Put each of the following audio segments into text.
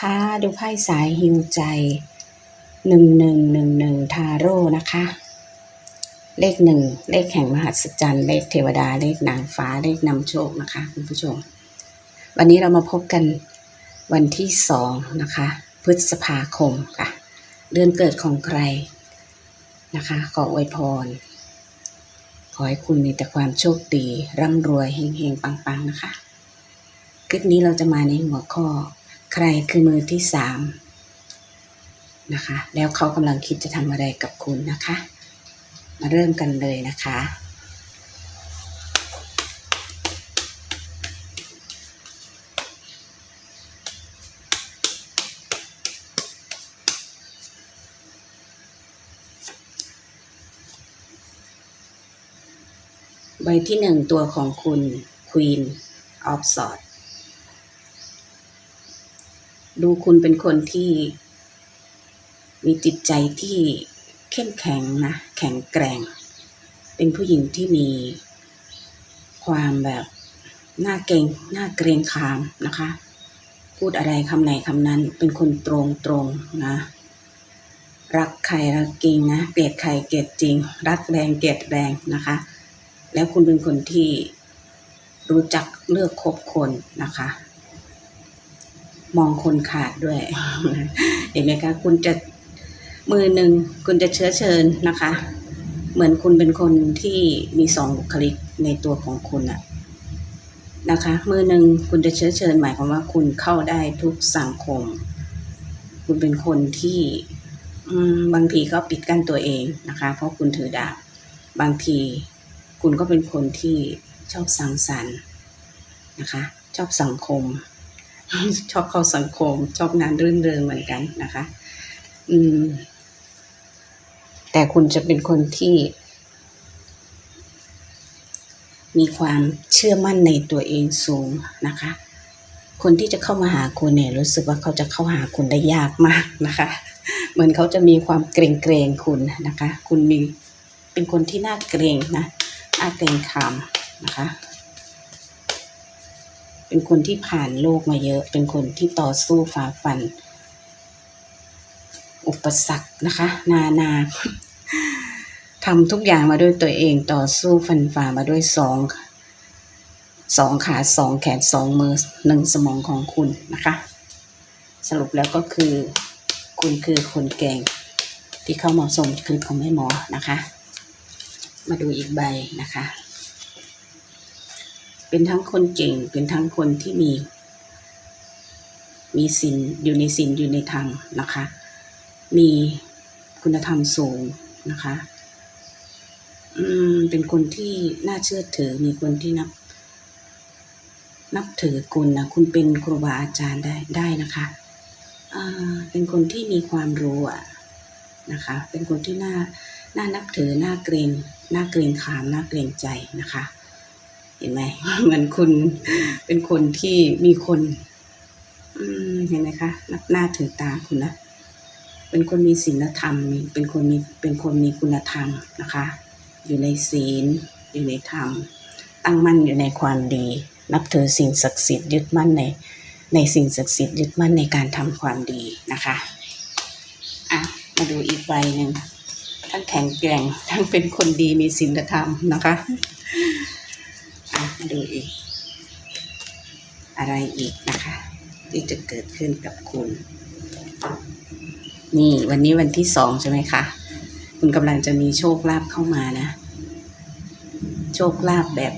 คะดูไพ่สายฮิวใจหนึ่งหนึ่งหนึ่งหนึ่งทาโร่นะคะ เลขหนึ่งเลขแห่งมหัศจรรย์เลขเทวดาเลขนางฟ้าเลขนำโชคนะคะคุณผู้ชม วันนี้เรามาพบกันวันที่สองนะคะ พฤษภาคมค่ะ เดือนเกิดของใครนะคะ ขออวยพร ขอให้คุณมีแต่ความโชคดี ร่ำรวยเฮงๆ ปัง ๆ นะคะ คลิปนี้เราจะมาในหัวข้อ ใครคือมือที่สามนะคะ แล้วเขากำลังคิดจะทำอะไรกับคุณนะคะ มาเริ่มกันเลยนะคะใบที่หนึ่งตัวของคุณ Queen of Swords ดูคุณเป็นคนที่ มีจิตใจที่เข้มแข็งนะ แข็งแกร่ง เป็นผู้หญิงที่มีความแบบหน้าเกรงหน้าเกรงขามนะคะ พูดอะไรคำไหนคำนั้น เป็นคนตรงตรงนะ รักใครรักจริงนะ เกลียดใครเกลียดจริง รักแรงเกลียดแรงนะคะ แล้วคุณเป็นคนที่รู้จักเลือกคบคนนะคะ มองคนขาดด้วยเห็นไหมคะคุณจะมือหนึ่งคุณจะเชื้อเชิญนะคะ เหมือนคุณเป็นคนที่มีสองบุคลิกในตัวของคุณอะนะคะ มือหนึ่งคุณจะเชื้อเชิญหมายความว่าคุณเข้าได้ทุกสังคม คุณเป็นคนที่บางทีก็ปิดกั้นตัวเองนะคะ เพราะคุณถือดาบบางทีคุณก็เป็นคนที่ชอบสังสรรค์นะคะ ชอบสังคม ชอบเข้าสังคม ชอบงานรื่นเริงเหมือนกันนะคะ อืม แต่คุณจะเป็นคนที่ มีความเชื่อมั่นในตัวเองสูงนะคะ คนที่จะเข้ามาหาคุณเนี่ย รู้สึกว่าเขาจะเข้าหาคุณได้ยากมากนะคะ เหมือนเขาจะมีความเกรงเกรงคุณนะคะ คุณมีเป็นคนที่น่าเกรงนะน่าเกรงขามนะคะ เป็นคนที่ผ่านโลกมาเยอะ เป็นคนที่ต่อสู้ฝ่าฟัน อุปสรรคนะคะ นานาทำทุกอย่างมาด้วยตัวเองต่อสู้ฟันฝ่ามาด้วยสองสองขาสองแขนสองมือหนึ่งสมองของคุณนะคะ สรุปแล้วก็คือ คุณคือคนเก่งที่เข้าเหมาะสมคลิปของแม่หมอนะคะ มาดูอีกใบนะคะ เป็นทั้งคนเก่ง เป็นทั้งคนที่มี มีศีลอยู่ในศีลอยู่ในธรรมนะคะ มีคุณธรรมสูงนะคะอืมเป็นคนที่น่าเชื่อถือ มีคนที่นับ นับถือคุณนะคุณเป็นครูบาอาจารย์ได้ได้นะคะอ่าเป็นคนที่มีความรู้อะนะคะ เป็นคนที่น่าน่านับถือ น่าเกรง น่าเกรงขาม น่าเกรงใจนะคะ เห็นไหมเหมือนคุณเป็นคนที่มีคนอเห็นไหมคะนับหน้าถือตาคุณนะเป็นคนมีศีลธรรมมีเป็นคนมีเป็นคนมีคุณธรรมนะคะ อยู่ในศีล อยู่ในธรรม ตั้งมั่นอยู่ในความดี นับถือสิ่งศักดิ์สิทธิ์ยึดมั่นในในสิ่งศักดิ์สิทธิ์ยึดมั่นในการทำความดีนะคะอะมาดูอีกใบหนึ่งทั้งแข็งแกร่งทั้งเป็นคนดีมีศีลธรรมนะคะะมาดูอีก อะไรอีกนะคะ ที่จะเกิดขึ้นกับคุณ นี่วันนี้วันที่สองใช่ไหมคะคุณกำลังจะมีโชคลาภเข้ามานะ โชคลาภแบบ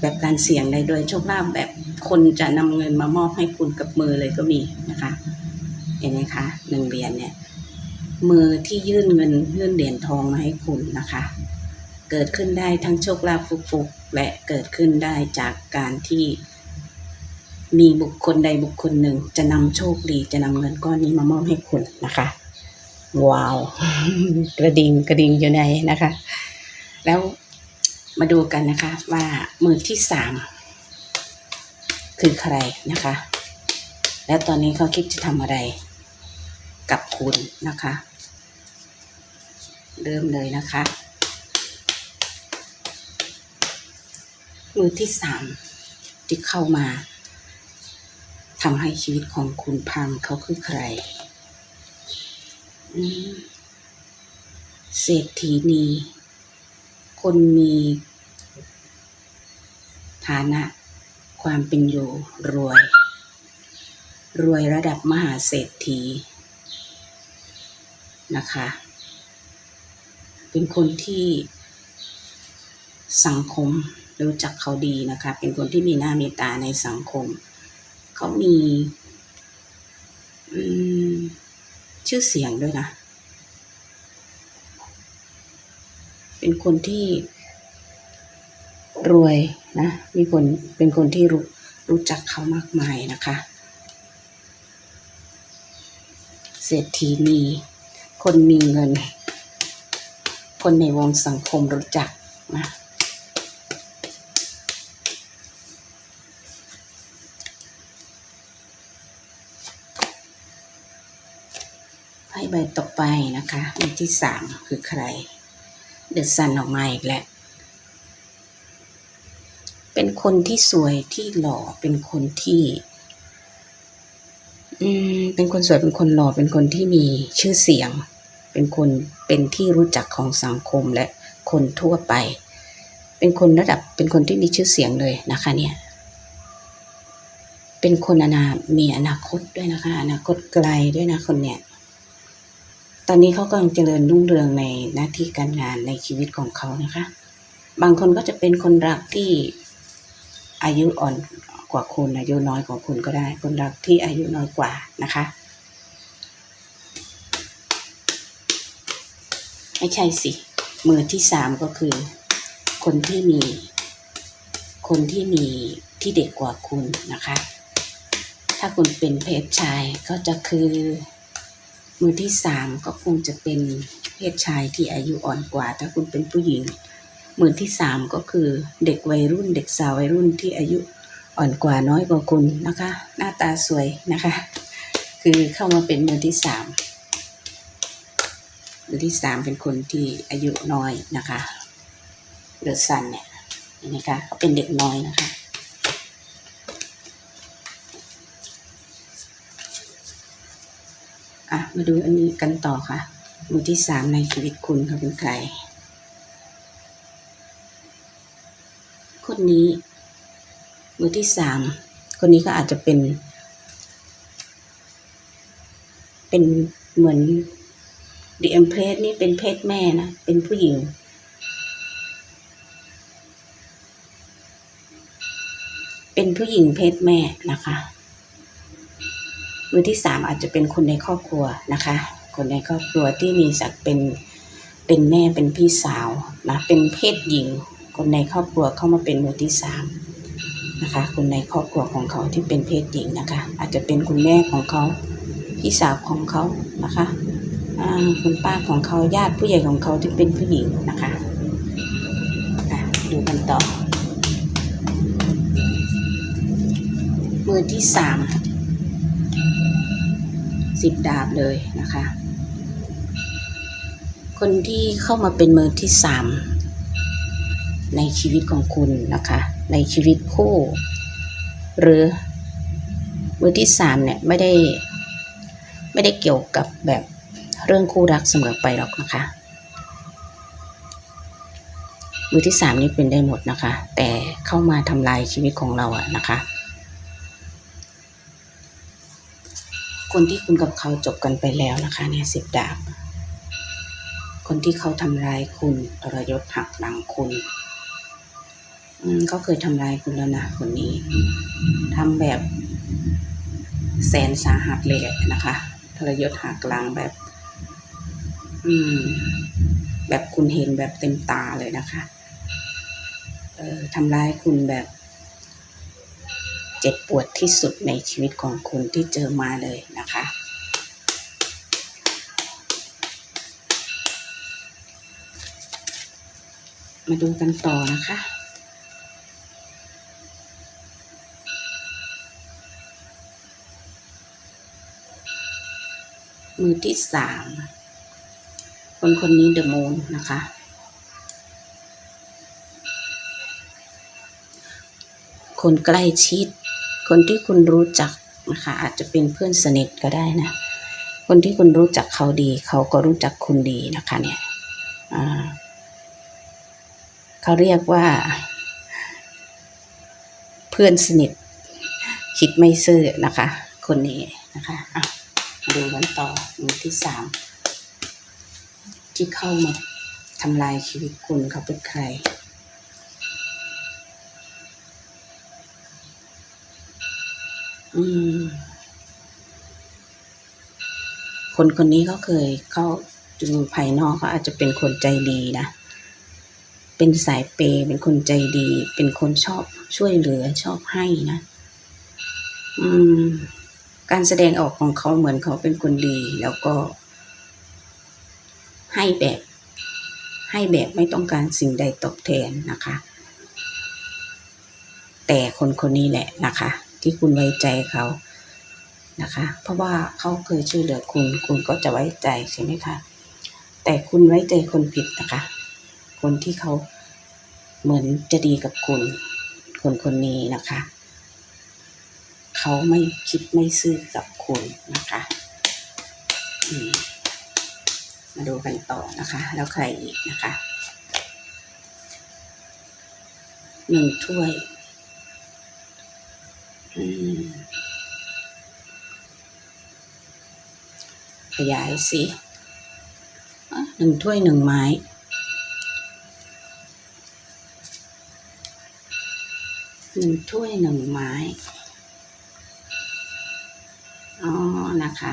แบบการเสี่ยงได้ด้วยโชคลาภแบบคนจะนำเงินมามอบให้คุณกับมือเลยก็มีนะคะเห็นไหมคะหนึ่งเหรียญเนี่ยมือที่ยื่นเงินยื่นเหรียญทองมาให้คุณนะคะ เกิดขึ้นได้ทั้งโชคลาภฟุกๆ และเกิดขึ้นได้จากการที่มีบุคคลใดบุคคลหนึ่ง จะนำโชคดีจะนำเงินก้อนนี้มามอบให้คุณนะคะ ว้าว กระดิ่งกระดิ่งอยู่ในนะคะ แล้วมาดูกันนะคะว่ามือที่สามคือใครนะคะ แล้วตอนนี้เขาคิดจะทำอะไรกับคุณนะคะ เริ่มเลยนะคะ มือที่สามที่เข้ามาทำให้ชีวิตของคุณพังเขาคือใครเศรษฐีนี คนมีฐานะ ความเป็นอยู่รวย รวยระดับมหาเศรษฐีนะคะ เป็นคนที่สังคมรู้จักเขาดีนะคะ เป็นคนที่มีหน้ามีตาในสังคม เขามีชื่อเสียงด้วยนะ เป็นคนที่รวยนะ มีคนเป็นคนที่รู้รู้จักเขามากมายนะคะ เศรษฐีมีคนมีเงิน คนในวงสังคมรู้จักนะ ไพ่ใบต่อไปนะคะใบที่สามคือใคร เดอะซันออกมาอีกแล้วเป็นคนที่สวยที่หล่อเป็นคนที่ อืมเป็นคนสวยเป็นคนหล่อเป็นคนที่มีชื่อเสียง เป็นคนเป็นที่รู้จักของสังคมและคนทั่วไป เป็นคนระดับเป็นคนที่มีชื่อเสียงเลยนะคะ เนี่ย เป็นคนอนามีอนาคตด้วยนะคะ อนาคตไกลด้วยนะคนเนี่ย ตอนนี้เขากำลังเจริญรุ่งเรืองในหน้าที่การงานในชีวิตของเขานะคะ บางคนก็จะเป็นคนรักที่อายุอ่อนกว่าคุณอายุน้อยกว่าคุณก็ได้ คนรักที่อายุน้อยกว่านะคะไม่ใช่สิ มือที่สามก็คือ คนที่มี คนที่มีที่เด็กกว่าคุณนะคะ ถ้าคุณเป็นเพศชายก็จะคือ มือที่สามก็คงจะเป็นเพศชายที่อายุอ่อนกว่า ถ้าคุณเป็นผู้หญิง มือที่สามก็คือเด็กวัยรุ่น เด็กสาววัยรุ่นที่อายุอ่อนกว่าน้อยกว่าคุณนะคะ หน้าตาสวยนะคะ คือเข้ามาเป็นมือที่สามมือที่สามเป็นคนที่อายุน้อยนะคะเดอะซันเนี่ยนไหมคะเขาเป็นเด็กน้อยนะคะ อะ มาดูอันนี้กันต่อค่ะมือที่สามในชีวิตคุณเขาเป็นใคร คนนี้ มือที่สามคนนี้ก็อาจจะเป็น เป็นเหมือนดีเอ็มเพลสนี่เป็นเพศแม่นะ เป็นผู้หญิงเป็นผู้หญิงเพศแม่นะคะ มือที่สามอาจจะเป็นคนในครอบครัวนะคะ คนในครอบครัวที่มีศักดิ์เป็นเป็นแม่เป็นพี่สาวนะเป็นเพศหญิง คนในครอบครัวเข้ามาเป็นมือที่สามนะคะคนในครอบครัวของเขาที่เป็นเพศหญิงนะคะ อาจจะเป็นคุณแม่ของเขาพี่สาวของเขานะคะคุณป้าของเขาญาติผู้ใหญ่ของเขาที่เป็นผู้หญิงนะคะอะดูกันต่อ มือที่สาม สิบดาบเลยนะคะ คนที่เข้ามาเป็นมือที่สามในชีวิตของคุณนะคะ ในชีวิตคู่ หรือมือที่สามเนี่ยไม่ได้ไม่ได้เกี่ยวกับแบบเรื่องคู่รักเสมอไปหรอกนะคะ มือที่สามนี่เป็นได้หมดนะคะ แต่เข้ามาทำลายชีวิตของเราอะนะคะ คนที่คุณกับเขาจบกันไปแล้วนะคะเนี่ยสิบดาบ คนที่เขาทำร้ายคุณทรยศหักหลังคุณอืมเขาเคยทำร้ายคุณแล้วนะคนนี้ทำแบบแสนสาหัสเลยแหละนะคะทรยศหักหลังแบบ อืม แบบคุณเห็นแบบเต็มตาเลยนะคะ เอ่อทำร้ายคุณแบบ เจ็บปวดที่สุดในชีวิตของคุณที่เจอมาเลยนะคะ มาดูกันต่อนะคะมือที่สามคนคนนี้เดอะมูนนะคะ คนใกล้ชิด คนที่คุณรู้จักนะคะอาจจะเป็นเพื่อนสนิทก็ได้นะ คนที่คุณรู้จักเขาดี เขาก็รู้จักคุณดีนะคะเนี่ยเขาเรียกว่า เพื่อนสนิทคิดไม่ซื่อนะคะ คนนี้นะคะอะดูกันต่อมือที่สามที่เข้ามาทำลายชีวิตคุณเขาเป็นใคร คนคนนี้เขาเคยเขาดูภายนอกเขาอาจจะเป็นคนใจดีนะ เป็นสายเปย์เป็นคนใจดี เป็นคนชอบช่วยเหลือชอบให้นะ อืม การแสดงออกของเขาเหมือนเขาเป็นคนดี แล้วก็ ให้แบบ ให้แบบไม่ต้องการสิ่งใดตอบแทนนะคะ แต่คนคนนี้แหละนะคะ ที่คุณไว้ใจเขานะคะ เพราะว่าเขาเคยช่วยเหลือคุณ คุณก็จะไว้ใจใช่ไหมคะ แต่คุณไว้ใจคนผิดนะคะ คนที่เขาเหมือนจะดีกับคุณ คนคนนี้นะคะ เขาไม่คิดไม่ซื่อกับคุณนะคะมมาดูกันต่อนะคะ แล้วใครอีกนะคะหนึ่งถ้วย อืม ขยายสิหนึ่งถ้วยหนึ่งไม้หนึ่งถ้วยหนึ่งไม้อ๋อนะคะ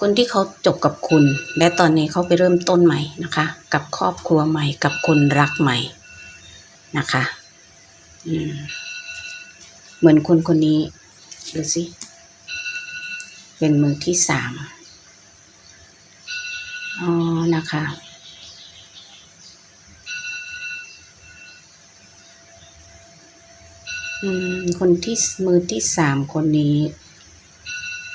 คนที่เขาจบกับคุณ และตอนนี้เขาไปเริ่มต้นใหม่นะคะ กับครอบครัวใหม่ กับคนรักใหม่นะคะ เหมือนคนคนนี้ ดูสิ เป็นมือที่สามอ๋อ นะคะ อืม คนที่มือที่สามคนนี้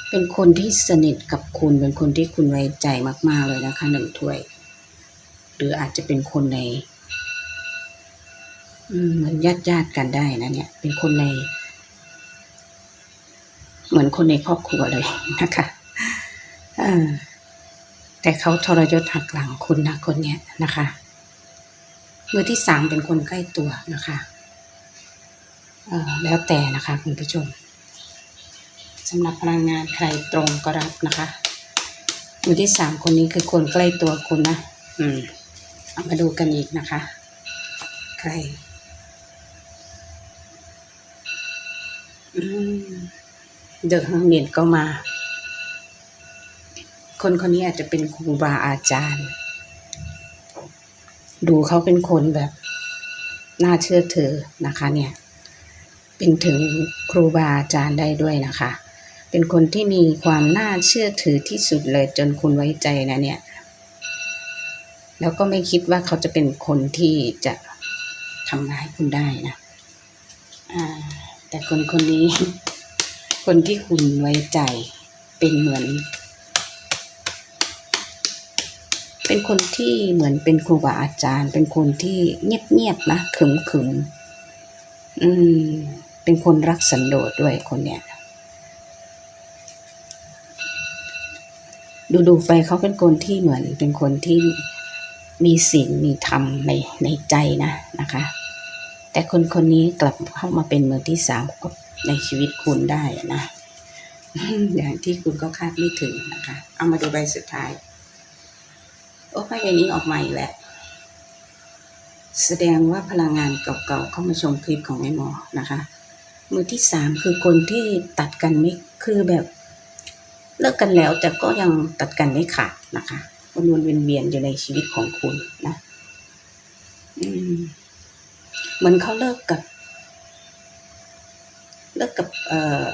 เป็นคนที่สนิทกับคุณ เป็นคนที่คุณไว้ใจมาก ๆ เลยนะคะหนึ่งถ้วย หรืออาจจะเป็นคนในอืมเหมือนญาติญาติกันได้นะเนี่ย เป็นคนใน เหมือนคนในครอบครัวเลยนะคะแต่เขาทรยศหักหลังคุณนะคนเนี้ยนะคะ มือที่สามเป็นคนใกล้ตัวนะคะแล้วแต่นะคะคุณผู้ชมสำหรับพลังงานใครตรงก็รับนะคะ มือที่สามคนนี้คือคนใกล้ตัวคุณนะอืมเอามาดูกันอีกนะคะ ใคร อืม เดอะฮังเมียนก็มา คนคนนี้อาจจะเป็นครูบาอาจารย์ ดูเขาเป็นคนแบบน่าเชื่อถือนะคะ เนี่ย เป็นถึงครูบาอาจารย์ได้ด้วยนะคะ เป็นคนที่มีความน่าเชื่อถือที่สุดเลยจนคุณไว้ใจนะเนี่ย แล้วก็ไม่คิดว่าเขาจะเป็นคนที่จะทำร้ายคุณได้นะ อ่า แต่คนคนนี้ คนที่คุณไว้ใจเป็นเหมือน เป็นคนที่เหมือนเป็นครูบาอาจารย์ เป็นคนที่เงียบๆนะขึมขึมๆอืม เป็นคนรักสันโดษด้วยคนเนี้ยดูดูไปเขาเป็นคนที่เหมือนเป็นคนที่มีศีลมีธรรมในในใจนะนะคะ แต่คนคนนี้กลับเข้ามาเป็นมือที่สามในชีวิตคุณได้นะอย่างที่คุณก็คาดไม่ถึงนะคะ เอามาดูใบสุดท้าย โอ้ไพ่ใบนี้ออกมาอีกแล้วแสดงว่าพลังงานเก่าๆเข้ามาชมคลิปของแม่หมอนะคะ มือที่สามคือคนที่ตัดกันไม่คือแบบ เลิกกันแล้วแต่ก็ยังตัดกันไม่ขาดนะคะวนวนเวียนเวียนๆอยู่ในชีวิตของคุณนะ อืม เหมือนเขาเลิกกับ เลิกกับเอ่อ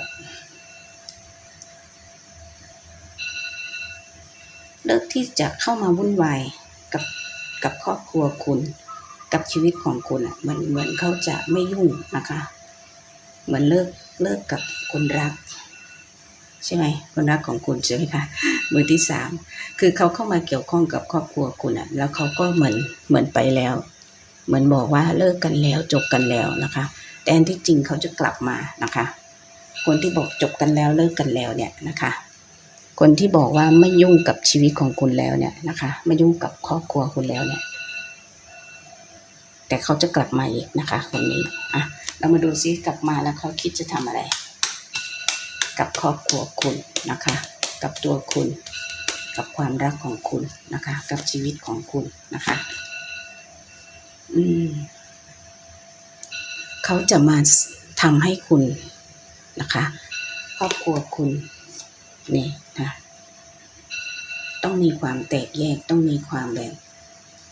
เลิกที่จะเข้ามาวุ่นวายกับกับครอบครัวคุณ กับชีวิตของคุณอะเหมือนเหมือนเขาจะไม่ยุ่งนะคะ เหมือนเลิกเลิกกับคนรัก ใช่ไหมคนรักของคุณใช่ไหมคะมือที่สามคือเขาเข้ามาเกี่ยวข้องกับครอบครัวคุณอะ แล้วเขาก็เหมือนเหมือนไปแล้ว เหมือนบอกว่าเลิกกันแล้วจบกันแล้วนะคะ แต่อันที่จริงเขาจะกลับมานะคะ คนที่บอกจบกันแล้วเลิกกันแล้วเนี่ยนะคะ คนที่บอกว่าไม่ยุ่งกับชีวิตของคุณแล้วเนี่ยนะคะ ไม่ยุ่งกับครอบครัวคุณแล้วเนี่ย แต่เขาจะกลับมาอีกนะคะ คนนี้อะเรามาดูซิกลับมาแล้วเขาคิดจะทำอะไร กับครอบครัวคุณนะคะ กับตัวคุณ กับความรักของคุณนะคะ กับชีวิตของคุณนะคะ เขาจะมาทำให้คุณนะคะครอบครัวคุณนี่นะต้องมีความแตกแยกต้องมีความแบบ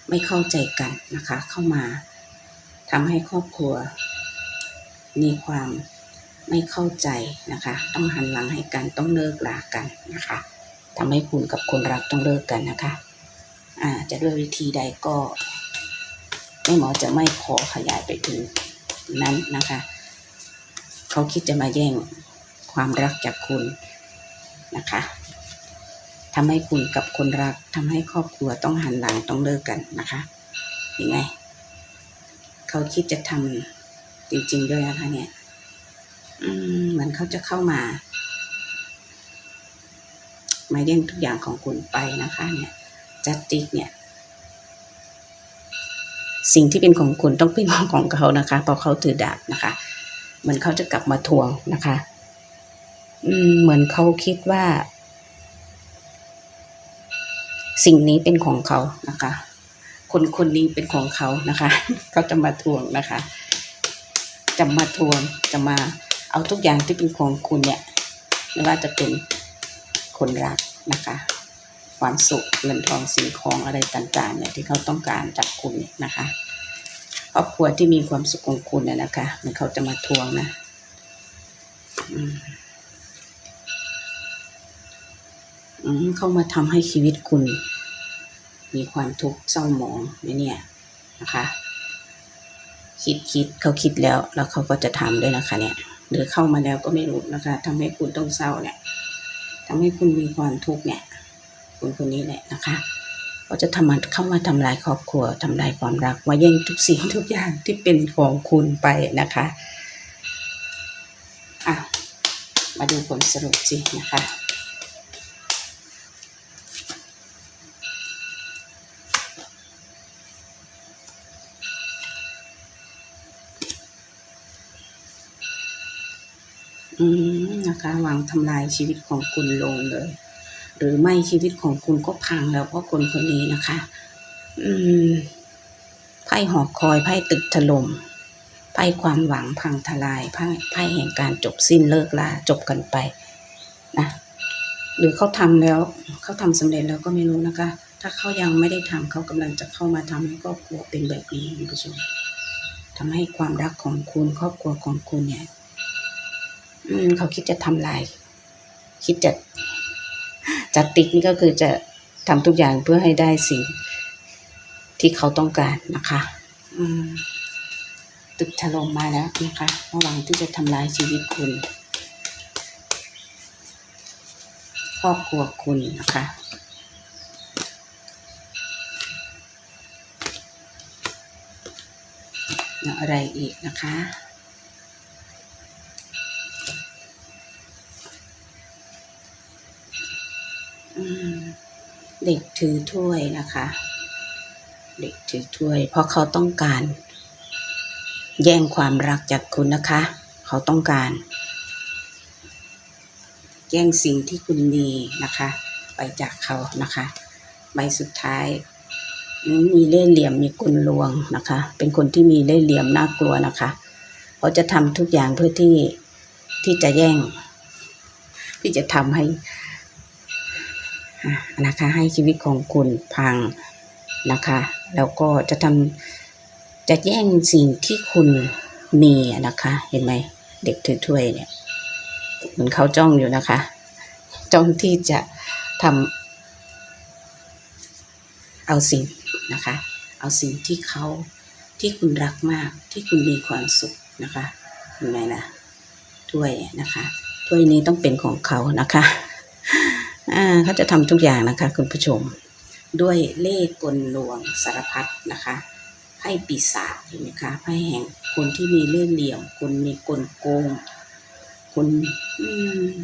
ไม่เข้าใจกันนะคะ เข้ามาทำให้ครอบครัว มีความไม่เข้าใจนะคะ ต้องหันหลังให้กันต้องเลิกลากันนะคะทำให้คุณกับคนรักต้องเลิกกันนะคะ อ่าจะด้วยวิธีใดก็ แม่หมอจะไม่ขอขยายไปถึงนั้นนะคะ เขาคิดจะมาแย่งความรักจากคุณนะคะทำให้คุณกับคนรักทำให้ครอบครัวต้องหันหลังต้องเลิกกันนะคะเห็นไหมเขาคิดจะทำจริงๆด้วยนะคะเนี่ยอืมเหมือนเขาจะเข้ามามาแย่งทุกอย่างของคุณไปนะคะ เนี่ยจัดติกเนี่ย สิ่งที่เป็นของคุณต้องเป็นของเขานะคะพราะเขาถือดาบนะคะเหมือนเขาจะกลับมาทวงนะคะ อืมเหมือนเขาคิดว่า สิ่งนี้เป็นของเขานะคะ คนคนนี้เป็นของเขานะคะ เขาจะมาทวงนะคะ จะมาทวงจะมา เอาทุกอย่างที่เป็นของคุณเนี่ยไม่ว่าจะเป็นคนรักนะคะ ความสุขเงินทองสิ่งของอะไรต่างๆเนี่ยที่เขาต้องการจากคุณนะคะครอบครัวที่มีความสุขของคุณเนี่ยนะคะมันเขาจะมาทวงนะอืมเขามาทำให้ชีวิตคุณ มีความทุกข์เศร้าหมองไหมเนี่ยนะคะ คิดคิดเขาคิดแล้ว แล้วเขาก็จะทำด้วยนะคะเนี่ยหรือเข้ามาแล้วก็ไม่รู้นะคะทำให้คุณต้องเศร้าเนี่ยทำให้คุณมีความทุกข์เนี่ย คนคนนี้แหละนะคะเขาจะทำมาเข้ามาทำลายครอบครัวทำลายความรักมาแย่งทุกสิ่งทุกอย่างที่เป็นของคุณไปนะคะอะมาดูผลสรุปสินะคะอืมนะคะวางทำลายชีวิตของคุณลงเลย หรือไม่ชีวิตของคุณก็พังแล้วเพราะคนคนนี้นะคะ อืมไพ่หอกคอยไพ่ตึกถล่มไพ่ความหวังพังทลายไพ่ไพ่แห่งการจบสิ้นเลิกลาจบกันไปนะหรือเขาทำแล้วเขาทำสำเร็จแล้วก็ไม่รู้นะคะ ถ้าเขายังไม่ได้ทำเขากำลังจะเข้ามาทำให้ครอบครัวเป็นแบบนี้คุณผู้ชมทำให้ความรักของคุณครอบครัวของคุณเนี่ย อืมเขาคิดจะทำลาย คิดจะ จัดติ๊กนี่ก็คือจะทำทุกอย่างเพื่อให้ได้สิ่งที่เขาต้องการนะคะอืมตึกถล่มมาแล้วนะคะระหวังที่จะทำลายชีวิตคุณครอบครัวคุณนะคะแล้วอะไรอีกนะคะ เด็กถือถ้วยนะคะ เด็กถือถ้วย เพราะเขาต้องการ แย่งความรักจากคุณนะคะ เขาต้องการ แย่งสิ่งที่คุณมีนะคะ ไปจากเขานะคะใบสุดท้ายมีเล่ห์เหลี่ยมมีกลลวงนะคะ เป็นคนที่มีเล่ห์เหลี่ยมน่ากลัวนะคะเขาจะทำทุกอย่างเพื่อที่ที่จะแย่ง ที่จะทำให้ นะคะให้ชีวิตของคุณพังนะคะแล้วก็จะทำจะแย่งสิ่งที่คุณมีนะคะเห็นไหมเด็กถือถ้วยเนี่ยเหมือนเขาจ้องอยู่นะคะ จ้องที่จะทำเอาสิ่งนะคะ เอาสิ่งที่เขาที่คุณรักมากที่คุณมีความสุขนะคะเห็นไหมล่ะถ้วยนะคะถ้วยนี้ต้องเป็นของเขานะคะ อ่าเขาจะทำทุกอย่างนะคะ คุณผู้ชม ด้วยเล่กลลวงสารพัดนะคะไพ่ปีศาจเห็นไหมคะไพ่แห่งคนที่มีเล่ห์เหลี่ยม คนมีกลโกง คนอ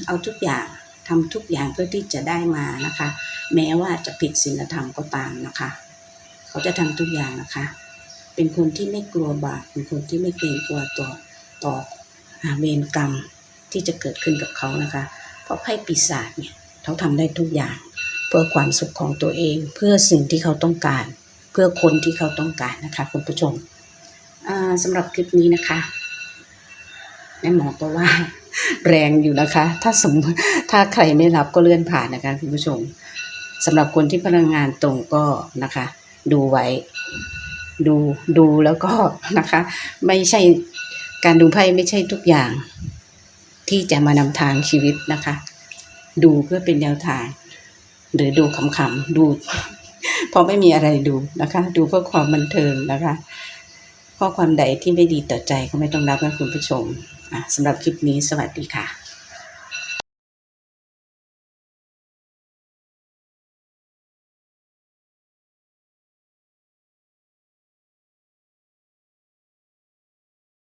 เอาทุกอย่างทำทุกอย่างเพื่อที่จะได้มานะคะ แม้ว่าจะผิดศีลธรรมก็ตามนะคะ เขาจะทำทุกอย่างนะคะ เป็นคนที่ไม่กลัวบาปเป็นคนที่ไม่เกรงกลัวต่อต่อาเวรกรรมที่จะเกิดขึ้นกับเขานะคะ เพราะไพ่ปีศาจเนี่ย เขาทำได้ทุกอย่าง เพื่อความสุขของตัวเอง เพื่อสิ่งที่เขาต้องการ เพื่อคนที่เขาต้องการนะคะคุณผู้ชมสำหรับคลิปนี้นะคะแม่หมอก็ว่าแรงอยู่นะคะ ถ้าสมถ้าใครไม่รับก็เลื่อนผ่านนะคะคุณผู้ชมสำหรับคนที่พลังงานตรงก็นะคะ ดูไว้ดูดูแล้วก็นะคะ ไม่ใช่การดูไพ่ไม่ใช่ทุกอย่างที่จะมานำทางชีวิตนะคะ ดูเพื่อเป็นแนวทาง หรือดูขำๆดูเพราะไม่มีอะไรดูนะคะ ดูเพื่อความบันเทิงนะคะข้อความใดที่ไม่ดีต่อใจก็ไม่ต้องรับนะคุณผู้ชมอะสำหรับคลิปนี้สวัสดีค่ะ